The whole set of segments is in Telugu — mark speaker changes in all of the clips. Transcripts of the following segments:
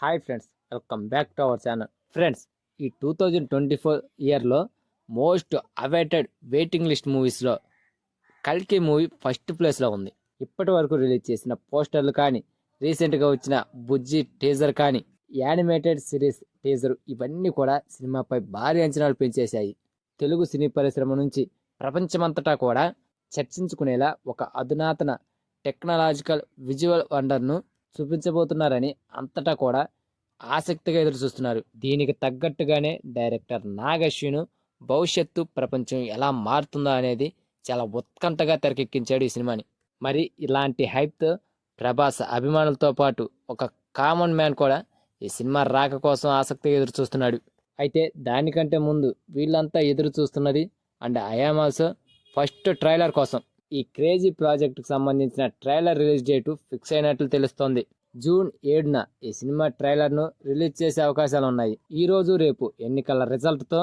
Speaker 1: Hi friends welcome back to our channel. Friends ఈ టూ థౌజండ్ ట్వంటీ ఫోర్ ఇయర్లో మోస్ట్ అవైటెడ్ వెయిటింగ్ లిస్ట్ మూవీస్లో కల్కి మూవీ ఫస్ట్ ప్లేస్లో ఉంది. ఇప్పటి వరకు రిలీజ్ చేసిన పోస్టర్లు కానీ రీసెంట్గా వచ్చిన బుజ్జి టీజర్ కానీ యానిమేటెడ్ సిరీస్ టీజర్ ఇవన్నీ కూడా సినిమాపై భారీ అంచనాలు పెంచేశాయి. తెలుగు సినీ పరిశ్రమ నుంచి ప్రపంచమంతటా కూడా చర్చించుకునేలా ఒక అధునాతన టెక్నాలజికల్ విజువల్ వండర్ను చూపించబోతున్నారని అంతటా కూడా ఆసక్తిగా ఎదురు చూస్తున్నారు. దీనికి తగ్గట్టుగానే డైరెక్టర్ నాగశ్విను భవిష్యత్తు ప్రపంచం ఎలా మారుతుందో అనేది చాలా ఉత్కంఠగా తెరకెక్కించాడు ఈ సినిమాని. మరి ఇలాంటి హైప్తో ప్రభాస్ అభిమానులతో పాటు ఒక కామన్ మ్యాన్ కూడా ఈ సినిమా రాక కోసం ఆసక్తిగా ఎదురు చూస్తున్నాడు. అయితే దానికంటే ముందు వీళ్ళంతా ఎదురు చూస్తున్నది and I am also first trailer కోసం. ఈ క్రేజీ ప్రాజెక్టుకు సంబంధించిన ట్రైలర్ రిలీజ్ డేటు ఫిక్స్ అయినట్లు తెలుస్తోంది. జూన్ ఏడున ఈ సినిమా ట్రైలర్ను రిలీజ్ చేసే అవకాశాలు ఉన్నాయి. ఈ రోజు రేపు ఎన్నికల రిజల్ట్తో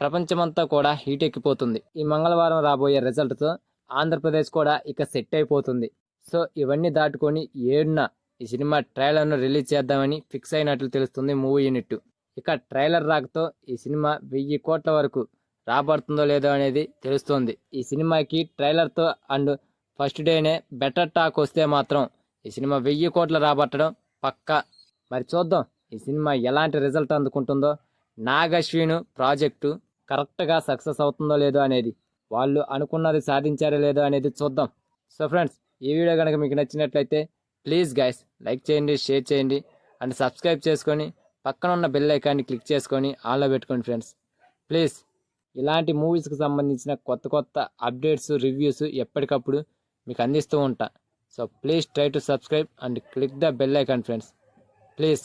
Speaker 1: ప్రపంచమంతా కూడా హీట్ ఎక్కిపోతుంది. ఈ మంగళవారం రాబోయే రిజల్ట్తో ఆంధ్రప్రదేశ్ కూడా ఇక సెట్ అయిపోతుంది. సో ఇవన్నీ దాటుకొని ఏడున ఈ సినిమా ట్రైలర్ను రిలీజ్ చేద్దామని ఫిక్స్ అయినట్లు తెలుస్తుంది మూవీ యూనిట్ ఇక ట్రైలర్ రాకతో ఈ సినిమా వెయ్యి కోట్ల వరకు రాబడుతుందో లేదో అనేది తెలుస్తోంది. ఈ సినిమాకి ట్రైలర్తో అండ్ ఫస్ట్ డేనే బెటర్ టాక్ వస్తే మాత్రం ఈ సినిమా వెయ్యి కోట్లు రాబట్టడం పక్కా. మరి చూద్దాం ఈ సినిమా ఎలాంటి రిజల్ట్ అందుకుంటుందో. నాగశ్విను ప్రాజెక్టు కరెక్ట్గా సక్సెస్ అవుతుందో లేదో అనేది వాళ్ళు అనుకున్నది సాధించారో లేదో అనేది చూద్దాం. సో ఫ్రెండ్స్ ఈ వీడియో కనుక మీకు నచ్చినట్లయితే ప్లీజ్ గైస్ లైక్ చేయండి షేర్ చేయండి అండ్ సబ్స్క్రైబ్ చేసుకొని పక్కన ఉన్న బెల్ ఐకాన్ని క్లిక్ చేసుకొని ఆన్లో పెట్టుకోండి ఫ్రెండ్స్. ప్లీజ్ ఇలాంటి మూవీస్కి సంబంధించిన కొత్త కొత్త అప్డేట్స్ రివ్యూస్ ఎప్పటికప్పుడు మీకు అందిస్తూ ఉంటా. So please try to subscribe and click the bell icon friends. Please.